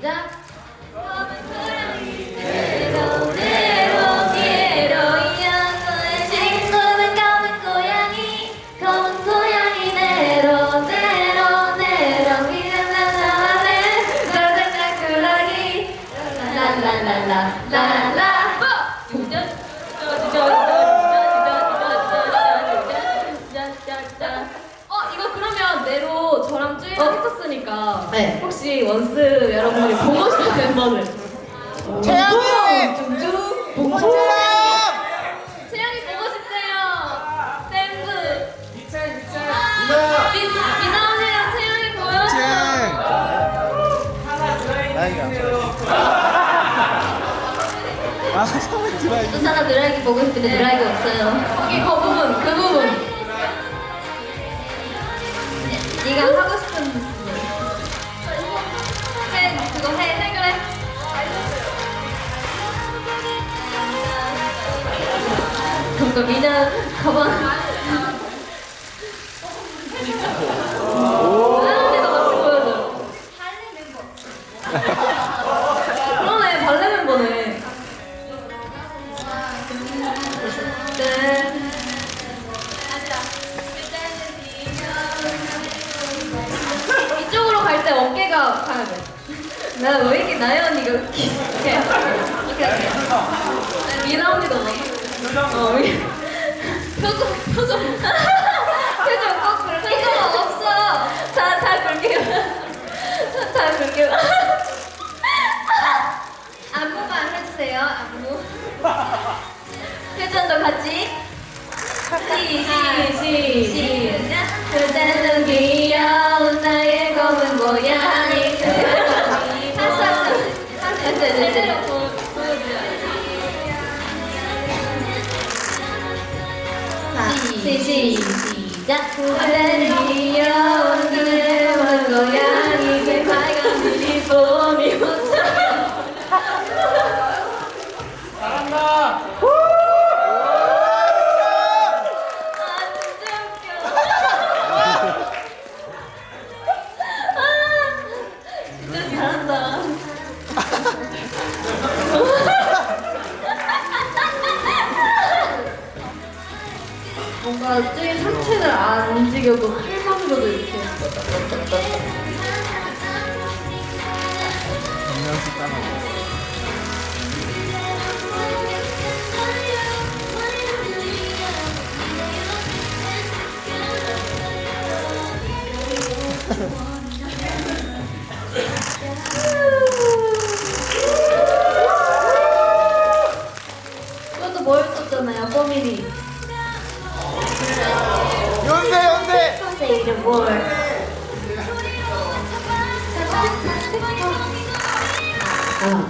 시작. 어 이거 그러면 내로 쭈이랑 어? 했었으니까 네. 혹시 원스 여러분들이 보고 싶은 멤버들 태양이! 둥둥 봉투! 채영이 보고 싶대요 댄스! 민, 미나 언니랑 채영이 보여줘. 아, 사람 드라이브. 또 사람 드라이기 보고 싶은데 드라이기 없어요 거기 그 부분 그 부분 그러니까 미나 가방 하연이도 같이 보여줘 그러네 발레 멤버네 네. 이쪽으로 갈 때 어깨가 가야 돼. 나 왜 이렇게 나연 언니가 오케이. 미나 언니도 막. 어, 다 그렇게. 안무만 해주세요, 안무. 표정도 같이. 시, 시, 시, 시작. 그대는 귀여운 나의 검은 고양이. 다시 한 번. 제대로 보- 보여줘야지. 시, 시, 시작 그대는 귀여운 나의 검은 고양이. 쭈이 상체를 안 움직여도 팔만으로도 이렇게. 그것도 뭐였었잖아요, 꼬미리. 연대, 연대! 컨셉 이름 뭘 아,